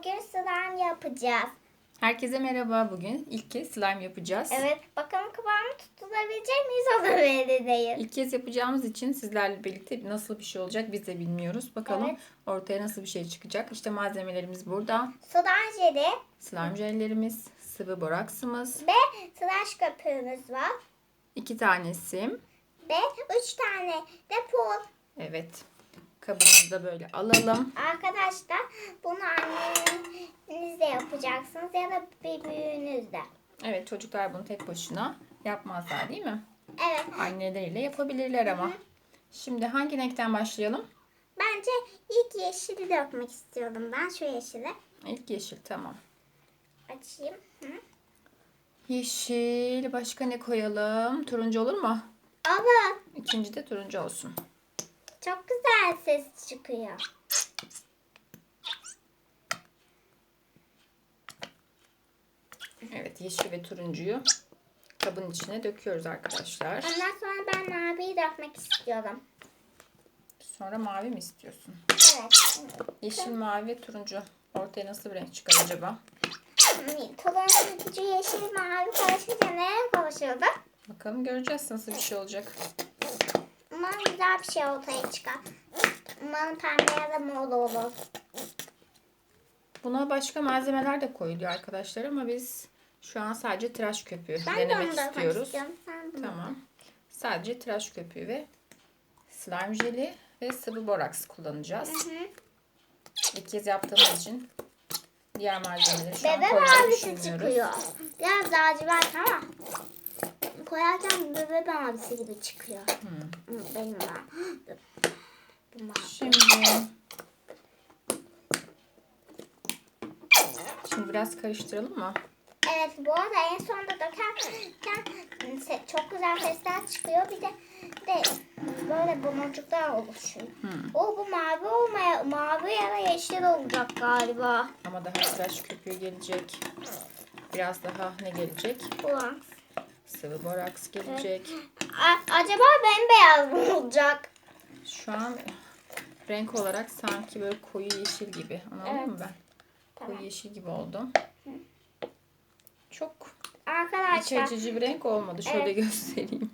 bugün slime yapacağız. Herkese merhaba. Bugün ilk kez slime yapacağız. Evet bakalım kıvamı tutturabilecek miyiz o da belli değil. İlk kez yapacağımız için sizlerle birlikte nasıl bir şey olacak biz de bilmiyoruz. Bakalım Evet. ortaya nasıl bir şey çıkacak. İşte malzemelerimiz burada. Sudan jeli Slime jellerimiz, sıvı boraksımız, ve tıraş köpüğümüz var. iki tane sim. Ve üç tane de pul. Evet. Kabımızı da böyle alalım. Arkadaşlar bunu annenizle yapacaksınız ya da bir büyüğünüzle. Evet çocuklar bunu tek başına yapmazlar değil mi? Evet Anneleriyle yapabilirler ama. Şimdi hangi renkten başlayalım? bence ilk yeşili dökmek istiyordum ben şu yeşili. İlk yeşil tamam. Açayım. Hı. Yeşil. Başka ne koyalım? Turuncu olur mu? Ama İkinci de turuncu olsun. çok güzel ses çıkıyor. Evet yeşil ve turuncuyu kabın içine döküyoruz arkadaşlar. Ondan sonra ben maviyi dökmek istiyorum. Sonra mavi mi istiyorsun? Evet. Yeşil, mavi ve turuncu. Ortaya nasıl bir renk çıkar acaba? Turuncu, yeşil, mavi karışınca ne karışıyordu? Bakalım göreceğiz nasıl bir şey olacak. Umarım güzel bir şey ortaya çıkar. Umarım pembe ya da mor olur. Buna başka malzemeler de koyuluyor arkadaşlar ama biz şu an sadece tıraş köpüğü Ben de denemek dökmek istiyoruz. Sen. Tamam. Sadece tıraş köpüğü ve slime jeli ve sıvı boraks kullanacağız. Hı. İlk kez yaptığımız için diğer malzemeleri şu Bebe mavisi çıkıyor. Biraz lacivert ama koyarken bebe mavisi gibi çıkıyor. Hı, Benim mavi. Şimdi Şimdi biraz karıştıralım mı? Evet bu arada en sonunda dökerken çok güzel sesler çıkıyor. Bir de, de böyle boncuklar oluşuyor. Hmm. O bu mavi olmaya mavi ya da yeşil olacak galiba. Ama daha tıraş köpüğü gelecek. Biraz daha ne gelecek? Ulan. Sıvı boraks gelecek. A- acaba bembeyaz mı olacak? Şu an renk olarak sanki böyle koyu yeşil gibi. Anladın Evet. mı ben? Tamam. Koyu yeşil gibi oldu. Çok iç Arkadaşlar açıcı bir renk olmadı. Şöyle göstereyim.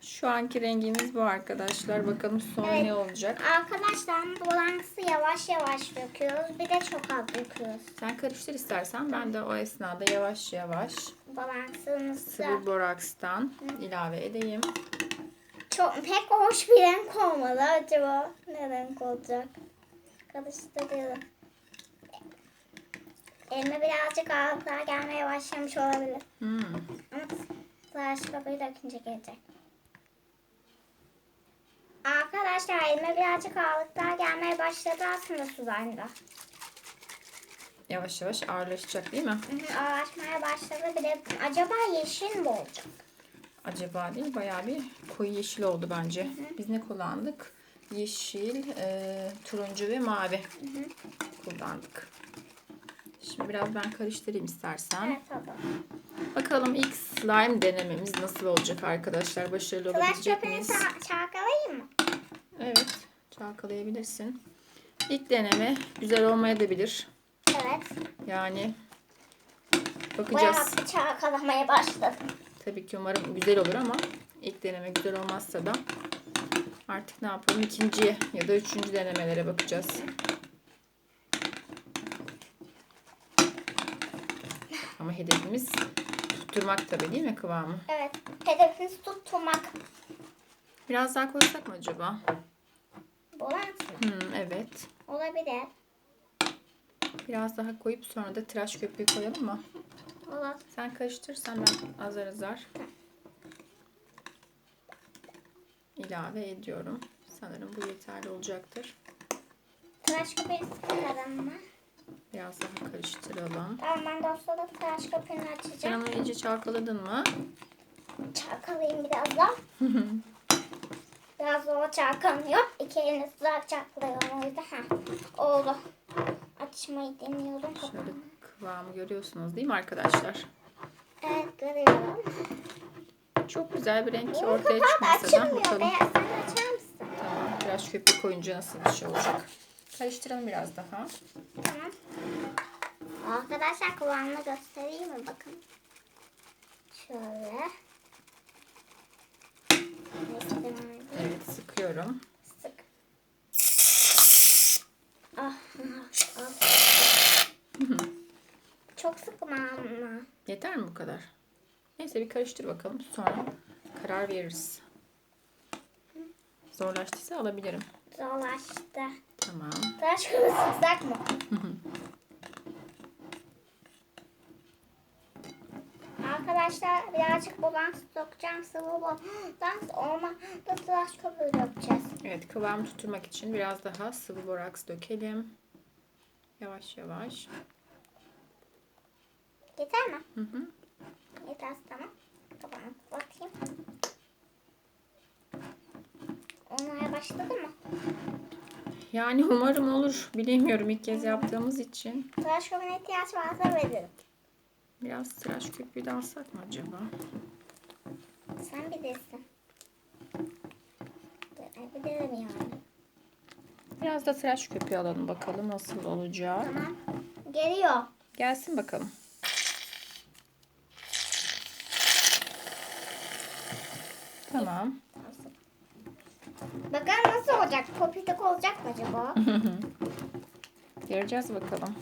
Şu anki rengimiz bu arkadaşlar. Bakalım sonra Evet. ne olacak. arkadaşlar balansı yavaş yavaş döküyoruz. Bir de çok az döküyoruz. Sen karıştır istersen. Ben de o esnada yavaş yavaş Balansımızda sıvı borakstan ilave edeyim. çok pek hoş bir renk olmadı. Acaba ne renk olacak? Karıştırıyorum. Elime birazcık ağırlıklar gelmeye başlamış olabilir. Hmm. Ama tıraş köpüğü dökünce gelecek. Arkadaşlar elime birazcık ağırlıklar gelmeye başladı aslında slime'da. Yavaş yavaş ağırlaşacak değil mi? Hı hı, Ağırlaşmaya başladı. Bir de acaba yeşil mi olacak? Acaba değil bayağı bir koyu yeşil oldu bence. Biz ne kullandık? Yeşil, e, turuncu ve mavi kullandık. Şimdi biraz ben karıştırayım istersen. Evet oldu. Bakalım ilk slime denememiz nasıl olacak arkadaşlar? Başarılı Tıraş olabilecek köpüğünü miyiz? ça- çalkalayayım mı? Evet, çalkalayabilirsin. İlk deneme güzel olmayabilir. Evet. Yani Bayağı bakacağız. bir çalkalamaya başladım. Tabii ki umarım güzel olur ama ilk deneme güzel olmazsa da artık ne yapalım? İkinci ya da üçüncü denemelere bakacağız. Ama hedefimiz tutturmak tabii değil mi kıvamı? Evet. Hedefimiz tutturmak. Biraz daha koysak mı acaba? Bolans Hmm, evet. olabilir. Biraz daha koyup sonra da tıraş köpüğü koyalım mı? Olur. Sen karıştırsan ben azar azar ilave ediyorum. Sanırım bu yeterli olacaktır. Tıraş köpüğünü sıkalım mı? Biraz daha karıştıralım. Tamam ben dostlarım tıraş Sen açacağım. onu iyice çalkaladın mı? Çalkalayayım biraz da. biraz zor çalkanıyor. İki elini sıcak çalkalıyorum o yüzden. Heh, oldu. Açmayı deniyorum. Şöyle kıvamı görüyorsunuz değil mi arkadaşlar? Evet görüyorum. Çok güzel bir renk Benim ortaya çıkmasa da bakalım. be. Sen açar mısın? Tamam. Tıraş köpüğü koyunca nasıl bir şey olacak? Karıştıralım biraz daha. Tamam. Arkadaşlar kıvamını göstereyim mi? Bakın. Şöyle. Evet sıkıyorum. Sık. Ah, ah, ah. Çok sıkma ama. Yeter mi bu kadar? Neyse bir karıştır bakalım. Sonra karar veririz. Zorlaştıysa alabilirim. Zorlaştı. Tamam. Tıraş köpüğü sıksak mı? Arkadaşlar birazcık buradan sokacağım sıvı buradan olma da tıraş köpüğü dökeceğiz. Evet kıvam tutturmak için biraz daha sıvı boraks dökelim. Yavaş yavaş. Yeter mi? Hı hı. Yeter tamam. Kapağını bakayım. Olmaya başladı mı? Yani umarım olur. Bilemiyorum ilk kez yaptığımız için. Tıraş köpüğüne ihtiyaç varsa veririm. Biraz tıraş köpüğü de alsak mı acaba? Sen bilirsin. Bilirim yani. Biraz da tıraş köpüğü alalım bakalım nasıl olacak. Tamam. Geliyor. Gelsin bakalım. Tamam. Bakalım nasıl olacak? Popitek olacak mı acaba? Göreceğiz bakalım.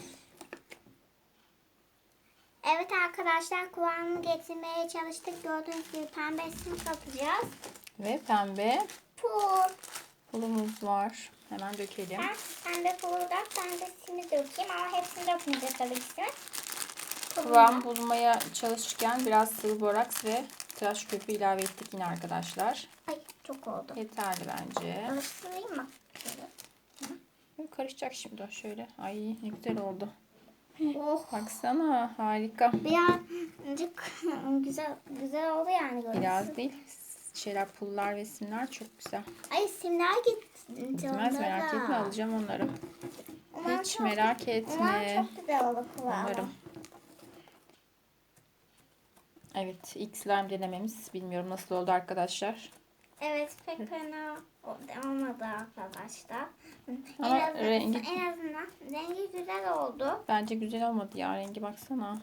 evet arkadaşlar kıvamını getirmeye çalıştık. Gördüğünüz gibi pembe sim katacağız. Ve pembe Pul. pulumuz var. Hemen dökelim. Ben pembe puldan pembe simi dökeyim ama hepsini dökmeyeceğiz tabii ki. Kıvam bulmaya çalışırken biraz sıvı boraks ve tıraş köpüğü ilave ettik yine arkadaşlar. Ay çok oldu. Yeterli bence. Karıştırayım mı? Şöyle. Karışacak şimdi o şöyle. Ay ne güzel oldu. Oh. Baksana harika. Birazcık güzel güzel oldu yani. görüntüsü. Biraz değil. Şeyler pullar ve simler çok güzel. Ay simler gitti. Gitmez merak etme alacağım onları. Umarım Hiç çok- merak Umarım etme. çok güzel olur kıvamı. Umarım. Evet ilk slime denememiz. Bilmiyorum nasıl oldu arkadaşlar. Evet pek fena olmadı arkadaşlar. Ama en, azından, rengi- en azından rengi güzel oldu. Bence güzel olmadı ya rengi baksana.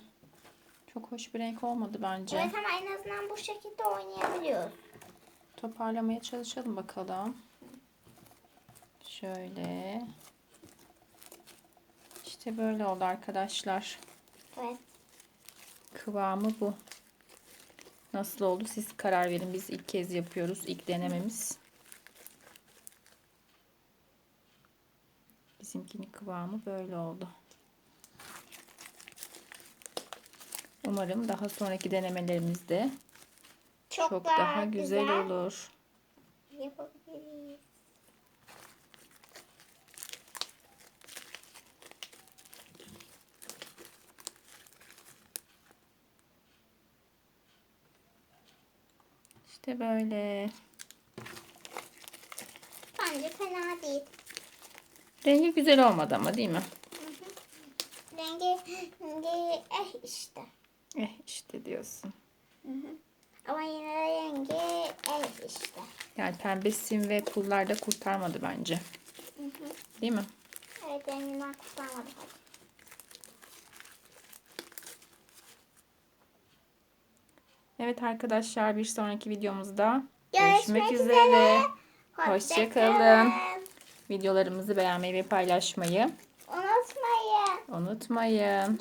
Çok hoş bir renk olmadı bence. Evet ama en azından bu şekilde oynayabiliyoruz. Toparlamaya çalışalım bakalım. Şöyle. İşte böyle oldu arkadaşlar. Evet. Kıvamı bu. Nasıl oldu siz karar verin. Biz ilk kez yapıyoruz. ilk denememiz. Bizimkinin kıvamı böyle oldu. Umarım daha sonraki denemelerimizde Çok, çok daha güzel olur. yapabiliriz. İşte böyle. Bence fena değil. Rengi güzel olmadı ama değil mi? Rengi, rengi eh işte. Eh işte diyorsun. Ama yine de rengi eh işte. Yani pembe sim ve pullar da kurtarmadı bence. Değil mi? Evet renginden kurtarmadık. Evet arkadaşlar bir sonraki videomuzda Görüşmek görüşmek üzere. üzere. Hoşça Hoşça kalın. kalın. Videolarımızı beğenmeyi ve paylaşmayı Unutmayın. unutmayın.